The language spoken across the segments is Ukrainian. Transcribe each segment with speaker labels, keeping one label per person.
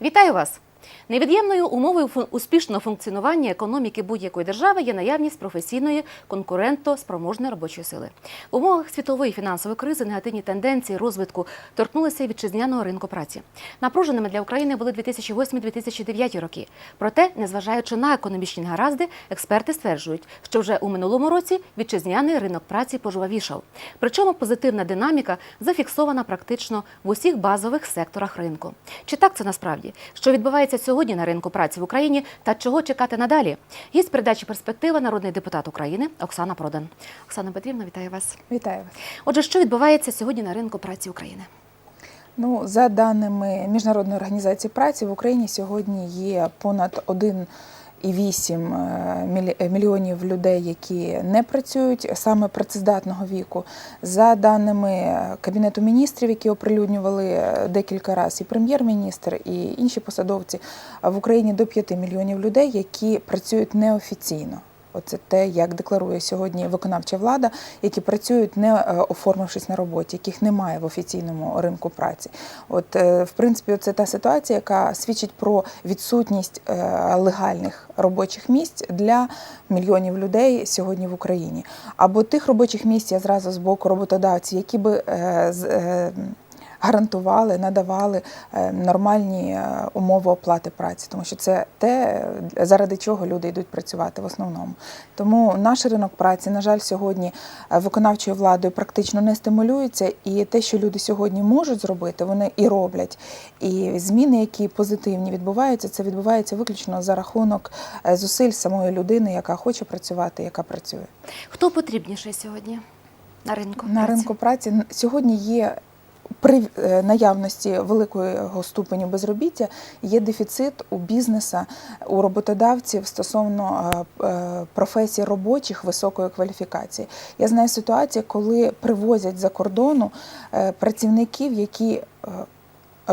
Speaker 1: Вітаю вас! Невід'ємною умовою успішного функціонування економіки будь-якої держави є наявність професійної конкурентоспроможної робочої сили. В умовах світової фінансової кризи негативні тенденції розвитку торкнулися вітчизняного ринку праці. Напруженими для України були 2008-2009 роки. Проте, незважаючи на економічні негаразди, експерти стверджують, що вже у минулому році вітчизняний ринок праці пожвавішав. Причому позитивна динаміка зафіксована практично в усіх базових секторах ринку. Чи так це насправді? Що відбувається сьогодні на ринку праці в Україні та чого чекати надалі. Гість передачі перспектива народний депутат України Оксана Продан. Оксана Петрівна, вітаю вас.
Speaker 2: Вітаю вас.
Speaker 1: Отже, що відбувається сьогодні на ринку праці України?
Speaker 2: Ну, за даними міжнародної організації праці в Україні сьогодні є понад 1 2,8 е, е, мільйонів людей, які не працюють саме працездатного віку. За даними Кабінету міністрів, які оприлюднювали е, декілька разів, і прем'єр-міністр, і інші посадовці в Україні до 5 мільйонів людей, які працюють неофіційно. Оце те, як декларує сьогодні виконавча влада, які працюють не е, оформившись на роботі, яких немає в офіційному ринку праці. От, е, в принципі, це та ситуація, яка свідчить про відсутність е, легальних робочих місць для мільйонів людей сьогодні в Україні. Або тих робочих місць я зразу з боку роботодавців, які би гарантували, надавали е, нормальні е, умови оплати праці, тому що це те, заради чого люди йдуть працювати в основному. Тому наш ринок праці, на жаль, сьогодні е, виконавчою владою практично не стимулюється, і те, що люди сьогодні можуть зробити, вони і роблять. І зміни, які позитивні відбуваються, це відбувається виключно за рахунок зусиль самої людини, яка хоче працювати, яка працює.
Speaker 1: Хто потрібніший сьогодні на ринку?
Speaker 2: На
Speaker 1: праці?
Speaker 2: ринку праці сьогодні є при е, наявності великого ступеню безробіття є дефіцит у бізнеса, у роботодавців стосовно е, е, професій робочих високої кваліфікації. Я знаю ситуацію, коли привозять за кордону працівників, які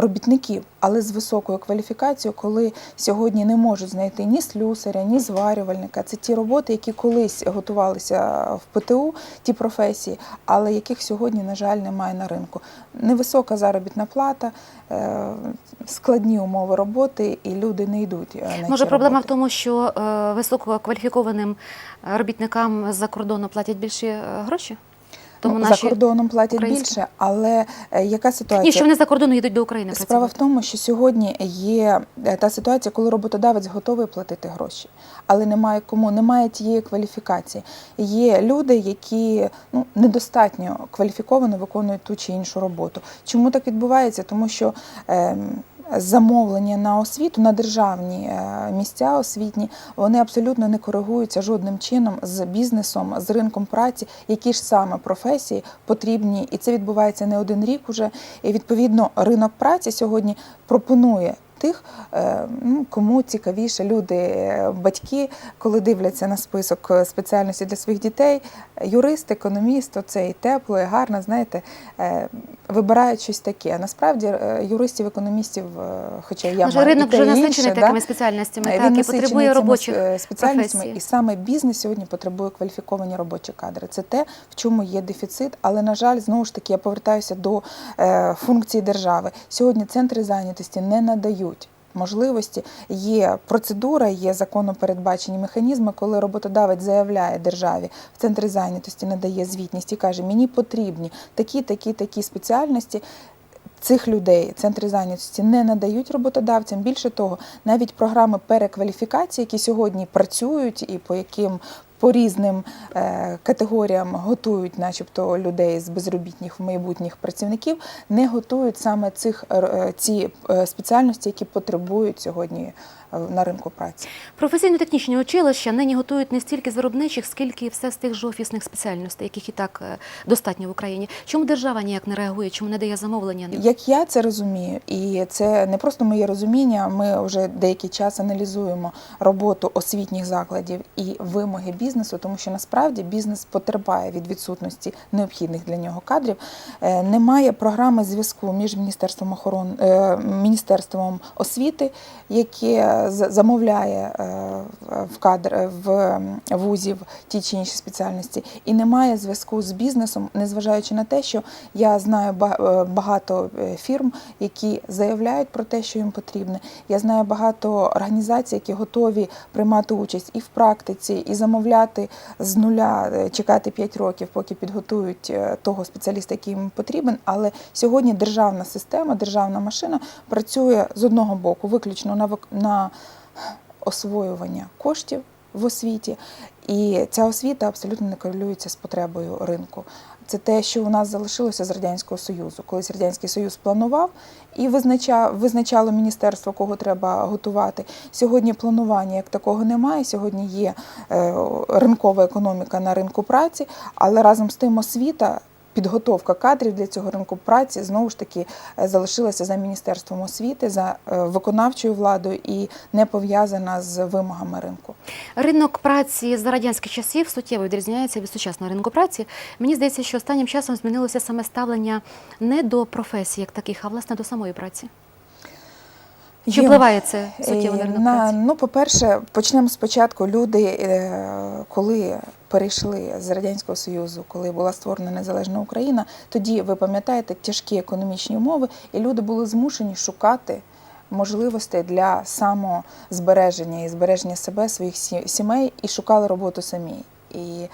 Speaker 2: робітників, але з високою кваліфікацією, коли сьогодні не можуть знайти ні слюсаря, ні зварювальника. Це ті роботи, які колись готувалися в ПТУ, ті професії, але яких сьогодні, на жаль, немає на ринку. Невисока заробітна плата, е, складні умови роботи, і люди не йдуть. е, На
Speaker 1: Може,
Speaker 2: ці
Speaker 1: проблема в тому, що е, висококваліфікованим робітникам з-за кордону платять більші гроші? Тому
Speaker 2: Ну,
Speaker 1: наші
Speaker 2: за кордоном платять
Speaker 1: українські-
Speaker 2: більше, але е, яка ситуація?
Speaker 1: ні, що вони за кордону їдуть до України.
Speaker 2: Справа в тому, що сьогодні є е, та ситуація, коли роботодавець готовий платити гроші, але немає кому, немає тієї кваліфікації. Є люди, які ну недостатньо кваліфіковано виконують ту чи іншу роботу. Чому так відбувається? Тому що ем, Замовлення на освіту на державні е, місця освітні вони абсолютно не коригуються жодним чином з бізнесом, з ринком праці, які ж саме професії потрібні, і це відбувається не один рік уже. І відповідно ринок праці сьогодні пропонує. Тих, е, ну, кому цікавіше люди, е, батьки, коли дивляться на список е, спеціальності для своїх дітей, юрист, економіст, оце і тепло, і гарно, знаєте, вибирають щось таке. А насправді юристів, економістів, хоча я
Speaker 1: Може,
Speaker 2: маю
Speaker 1: ринок
Speaker 2: і те,
Speaker 1: вже насичений
Speaker 2: інше,
Speaker 1: такими спеціальностями,
Speaker 2: Е,
Speaker 1: так, і потребує робочих
Speaker 2: спеціальностями,
Speaker 1: професій.
Speaker 2: і саме бізнес сьогодні потребує кваліфіковані робочі кадри. Це те, в чому є дефіцит. Але на жаль, знову ж таки, я повертаюся до функції держави. Сьогодні центри зайнятості не надають. Можливості є процедура, є законом передбачені механізми, коли роботодавець заявляє державі в центрі зайнятості, надає звітність і каже: мені потрібні такі, такі, такі спеціальності. Цих людей центри зайнятості не надають роботодавцям. Більше того, навіть програми перекваліфікації, які сьогодні працюють і по яким по різним е, категоріям готують, начебто, людей з безробітних майбутніх працівників, не готують саме цих е, ці е, спеціальності, які потребують сьогодні на ринку праці.
Speaker 1: Професійно-технічні училища нині готують не стільки з виробничих, скільки все з тих ж офісних спеціальностей, яких і так достатньо в Україні. Чому держава ніяк не реагує? Чому не дає замовлення?
Speaker 2: Як я це розумію, і це не просто моє розуміння. Ми вже деякий час аналізуємо роботу освітніх закладів і вимоги бізнесу. Бізнесу, тому що насправді бізнес потерпає від відсутності необхідних для нього кадрів. Е, Немає програми зв'язку між міністерством охорони міністерством освіти, яке замовляє е, в кадр в вузів ті чи інші спеціальності, і немає зв'язку з бізнесом, незважаючи на те, що я знаю е, багато е, фірм, які заявляють про те, що їм потрібне. Я знаю багато організацій, які готові приймати участь і в практиці, і замовляти з нуля, е, чекати 5 років, поки підготують е, того спеціаліста, який їм потрібен. Але сьогодні державна система, державна машина працює з одного боку виключно на на освоювання коштів в освіті, і ця освіта абсолютно не корелюється з потребою ринку. Це те, що у нас залишилося з радянського союзу. Колись радянський союз планував і визначав, визначало міністерство, кого треба готувати. Сьогодні планування як такого немає. Сьогодні є е, ринкова економіка на ринку праці, але разом з тим освіта. Підготовка кадрів для цього ринку праці знову ж таки е, залишилася за міністерством освіти, за е, виконавчою владою і не пов'язана з вимогами ринку.
Speaker 1: Ринок праці за радянських часів суттєво відрізняється від сучасного ринку праці. Мені здається, що останнім часом змінилося саме ставлення не до професії як таких, а власне до самої праці. Чи впливає це суттєво на
Speaker 2: Е,
Speaker 1: ринок праці?
Speaker 2: ну, по-перше, почнемо спочатку. Люди, е, коли перейшли з радянського союзу, коли була створена незалежна Україна, тоді ви пам'ятаєте тяжкі економічні умови, і люди були змушені шукати. Можливостей для самозбереження і збереження себе, своїх сімей, і шукали роботу самі. І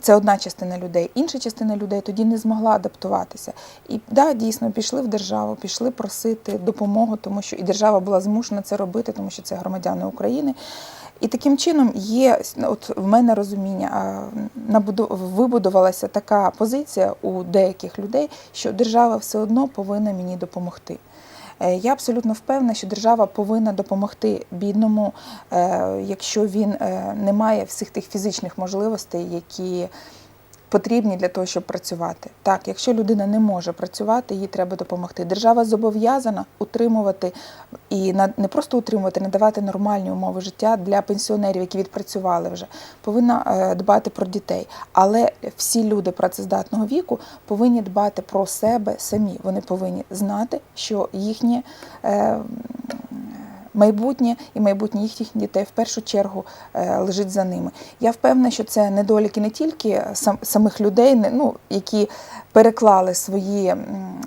Speaker 2: це одна частина людей. Інша частина людей тоді не змогла адаптуватися. І да, дійсно пішли в державу, пішли просити допомогу, тому що і держава була змушена це робити, тому що це громадяни України. І таким чином є от в мене розуміння, вибудувалася така позиція у деяких людей, що держава все одно повинна мені допомогти. Е, Я абсолютно впевнена, що держава повинна допомогти бідному, е, якщо він е, не має всіх тих фізичних можливостей, які потрібні для того, щоб працювати. Так, якщо людина не може працювати, їй треба допомогти. Держава зобов'язана утримувати і не просто утримувати, надавати нормальні умови життя для пенсіонерів, які відпрацювали вже. Повинна е, дбати про дітей. Але всі люди працездатного віку повинні дбати про себе самі. Вони повинні знати, що їхнє. Е, майбутнє і майбутнє їхніх дітей в першу чергу е, лежить за ними. Я впевнена, що це недоліки не тільки самих людей, ну, які переклали свої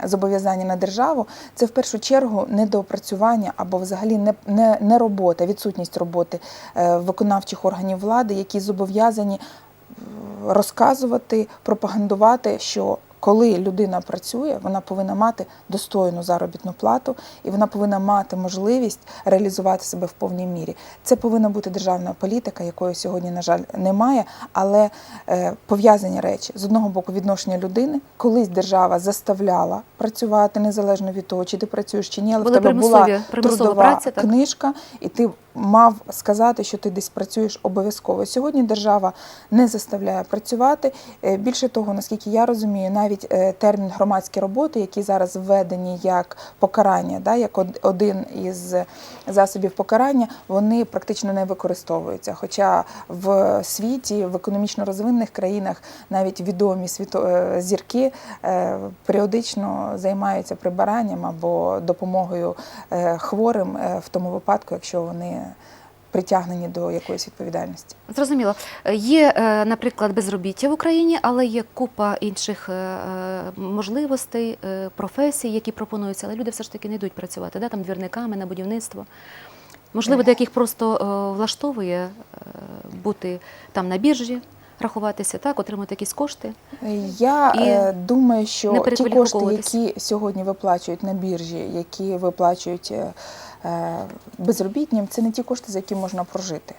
Speaker 2: зобов'язання на державу. Це в першу чергу недоопрацювання або взагалі не, не, не робота, відсутність роботи е, виконавчих органів влади, які зобов'язані е, розказувати, пропагандувати, що коли людина працює, вона повинна мати достойну заробітну плату і вона повинна мати можливість реалізувати себе в повній мірі. Це повинна бути державна політика, якої сьогодні, на жаль, немає. Але е, пов'язані речі з одного боку відношення людини, колись держава заставляла працювати незалежно від того, чи ти працюєш чи ні, але
Speaker 1: Були
Speaker 2: в тебе була трудова
Speaker 1: праця,
Speaker 2: книжка, і ти мав сказати, що ти десь працюєш обов'язково. Сьогодні держава не заставляє працювати. Е, Більше того, наскільки я розумію, навіть е, термін громадські роботи, які зараз введені як покарання, да, як од- один із засобів покарання, вони практично не використовуються. Хоча в світі, в економічно розвинених країнах, навіть відомі е, зірки періодично займаються прибиранням або допомогою хворим в тому випадку, якщо вони притягнені до якоїсь відповідальності.
Speaker 1: Зрозуміло. Є, е, наприклад, безробіття в Україні, але є купа інших е, е, можливостей, професій, які пропонуються, але люди все ж таки не йдуть працювати, да? там двірниками на будівництво. Можливо, деяких просто влаштовує бути там на біржі, рахуватися, так, отримати якісь кошти.
Speaker 2: Я
Speaker 1: І
Speaker 2: е, думаю, що ті кошти, які сьогодні виплачують на біржі, які виплачують е, е, безробітнім, це не ті кошти, за які можна прожити.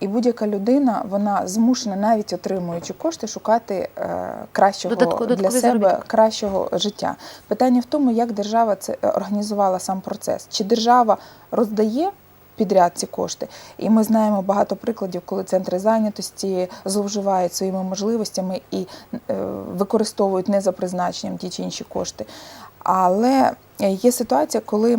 Speaker 2: І будь-яка людина, вона змушена, навіть отримуючи кошти, шукати е, кращого
Speaker 1: Додатко-
Speaker 2: для себе
Speaker 1: заробіток.
Speaker 2: кращого життя. Питання в тому, як держава це організувала сам процес. Чи держава роздає підряд ці кошти? І ми знаємо багато прикладів, коли центри зайнятості зловживають своїми можливостями і е, використовують не за призначенням ті чи інші кошти. Але е, є ситуація, коли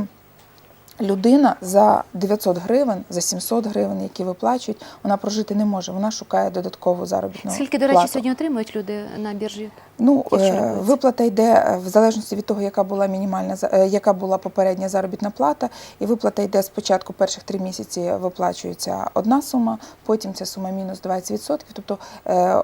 Speaker 2: Людина за 900 гривень, за 700 гривень, які виплачують, вона прожити не може. Вона шукає додаткову заробітну
Speaker 1: Скільки, до речі, сьогодні отримують люди на біржі?
Speaker 2: Ну, е, виплата йде е, в залежності від того, яка була мінімальна е, яка була попередня заробітна плата. І виплата йде спочатку перших три місяці виплачується одна сума, потім ця сума мінус 20%. Тобто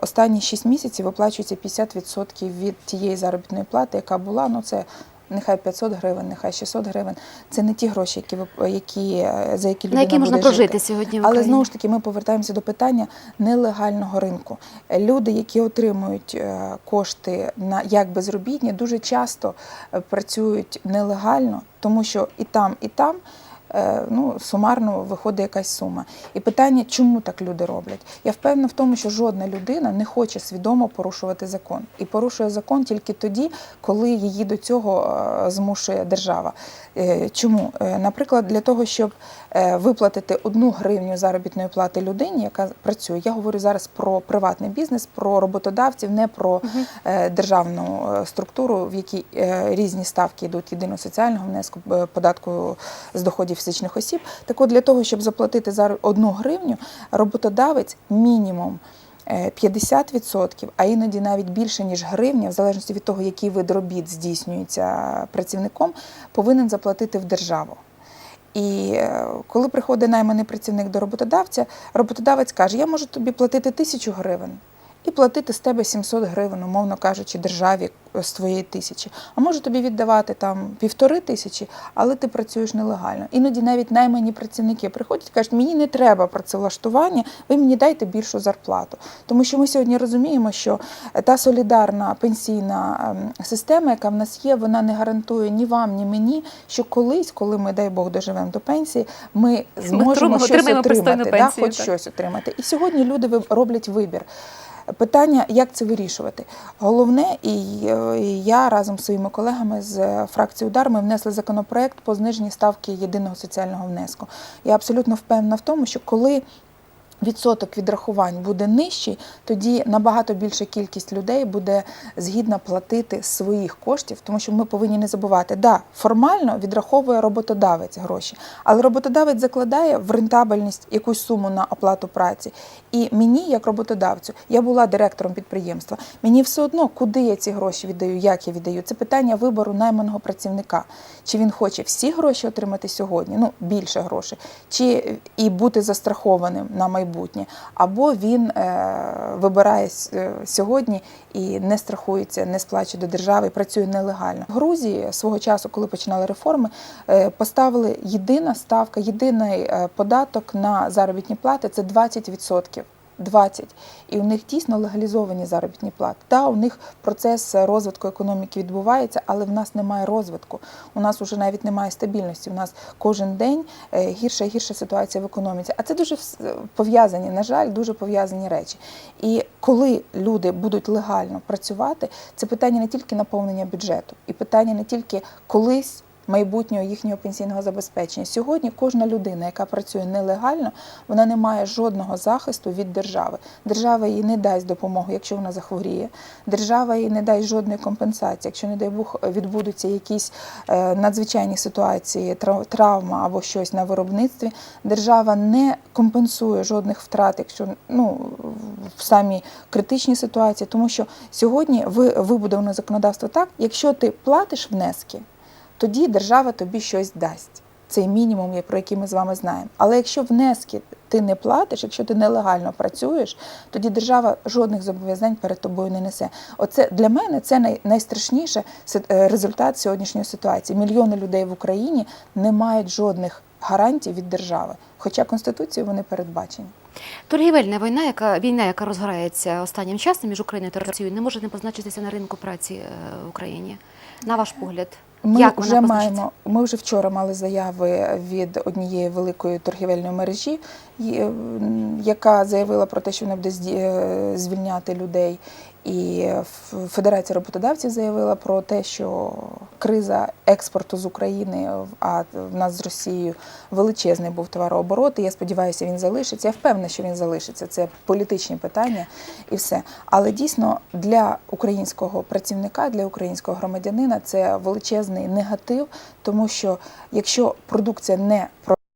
Speaker 2: останні 6 місяців виплачується 50% від тієї заробітної плати, яка була. Ну це нехай 500 гривень, нехай 600 гривень. Це не ті гроші, які які за які людина
Speaker 1: На які можна
Speaker 2: буде жити.
Speaker 1: прожити сьогодні в
Speaker 2: Але знову ж таки, ми повертаємося до питання нелегального ринку. Люди, які отримують е, кошти на як безробітні, дуже часто е, працюють нелегально, тому що і там, і там. Е, Ну, сумарно виходить якась сума. І питання, чому так люди роблять? Я впевнена в тому, що жодна людина не хоче свідомо порушувати закон. І порушує закон тільки тоді, коли її до цього е, змушує держава. Е, Чому? Наприклад, для того, щоб виплатити одну гривню заробітної плати людині, яка працює. Я говорю зараз про приватний бізнес, про роботодавців, не про е, державну е, структуру, в якій е, різні ставки йдуть єдиного соціального внеску, е, податку з доходів фізичних осіб. Так от для того, щоб заплатити за одну гривню, роботодавець мінімум. е, 50%, а іноді навіть більше ніж гривня, в залежності від того, який вид робіт здійснюється працівником, повинен заплатити в державу. І е, коли приходить найманий працівник до роботодавця, роботодавець каже: Я можу тобі платити тисячу гривень і платити з тебе 700 гривень, умовно кажучи, державі е, з твоєї тисячі. А можу тобі віддавати там півтори тисячі, але ти працюєш нелегально. Іноді навіть наймані працівники приходять і кажуть, мені не треба працевлаштування, ви мені дайте більшу зарплату. Тому що ми сьогодні розуміємо, що е, та солідарна пенсійна ем, система, яка в нас є, вона не гарантує ні вам, ні мені, що колись, коли ми, дай Бог, доживемо до пенсії, ми зможемо
Speaker 1: отримаємо-
Speaker 2: щось отримати, да, хоч щось отримати. І сьогодні люди роблять вибір. Питання, як це вирішувати? Головне, і е, я разом з своїми колегами з е, фракції Удар ми внесли законопроект по зниженні ставки єдиного соціального внеску. Я абсолютно впевнена в тому, що коли відсоток відрахувань буде нижчий, тоді набагато більша кількість людей буде згідна платити своїх коштів, тому що ми повинні не забувати, да, формально відраховує роботодавець гроші, але роботодавець закладає в рентабельність якусь суму на оплату праці. І мені, як роботодавцю, я була директором підприємства. Мені все одно, куди я ці гроші віддаю, як я віддаю. Це питання вибору найманого працівника. Чи він хоче всі гроші отримати сьогодні, ну більше грошей, чи і бути застрахованим на майбутнє, або він е, вибирає е, сьогодні і не страхується, не сплачує до держави, працює нелегально. В Грузії свого часу, коли починали реформи, е, поставили єдина ставка, єдиний податок на заробітні плати це 20%. 20. І у них дійсно легалізовані заробітні плати. Та у них процес розвитку економіки відбувається, але в нас немає розвитку. У нас вже навіть немає стабільності. У нас кожен день е, гірша і гірша ситуація в економіці. А це дуже вс- пов'язані, на жаль, дуже пов'язані речі. І коли люди будуть легально працювати, це питання не тільки наповнення бюджету, і питання не тільки колись майбутнього їхнього пенсійного забезпечення. Сьогодні кожна людина, яка працює нелегально, вона не має жодного захисту від держави. Держава їй не дасть допомогу, якщо вона захворіє. Держава їй не дасть жодної компенсації, якщо, не дай Бог, відбудуться якісь е, надзвичайні ситуації, трав- травма або щось на виробництві. Держава не компенсує жодних втрат, якщо ну в самі критичні ситуації, тому що сьогодні ви вибудовано законодавство так, якщо ти платиш внески тоді держава тобі щось дасть. Цей мінімум, про який ми з вами знаємо. Але якщо внески ти не платиш, якщо ти нелегально працюєш, тоді держава жодних зобов'язань перед тобою не несе. Оце для мене це най, найстрашніше си- е, результат сьогоднішньої ситуації. Мільйони людей в Україні не мають жодних гарантій від держави, хоча конституцією вони передбачені.
Speaker 1: Торгівельна війна, яка війна, яка розгорається останнім часом між Україною та Росією, не може не позначитися на ринку праці е, в Україні. На ваш погляд,
Speaker 2: Ми
Speaker 1: як
Speaker 2: вже маємо. Ми вже вчора мали заяви від однієї великої торгівельної мережі, яка заявила про те, що вона буде е, звільняти людей. І Федерація роботодавців заявила про те, що криза експорту з України, а в нас з Росією величезний був товарооборот. І я сподіваюся, він залишиться. Я впевнена, що він залишиться. Це політичні питання і все. Але дійсно для українського працівника, для українського громадянина це величезний негатив, тому що якщо продукція не про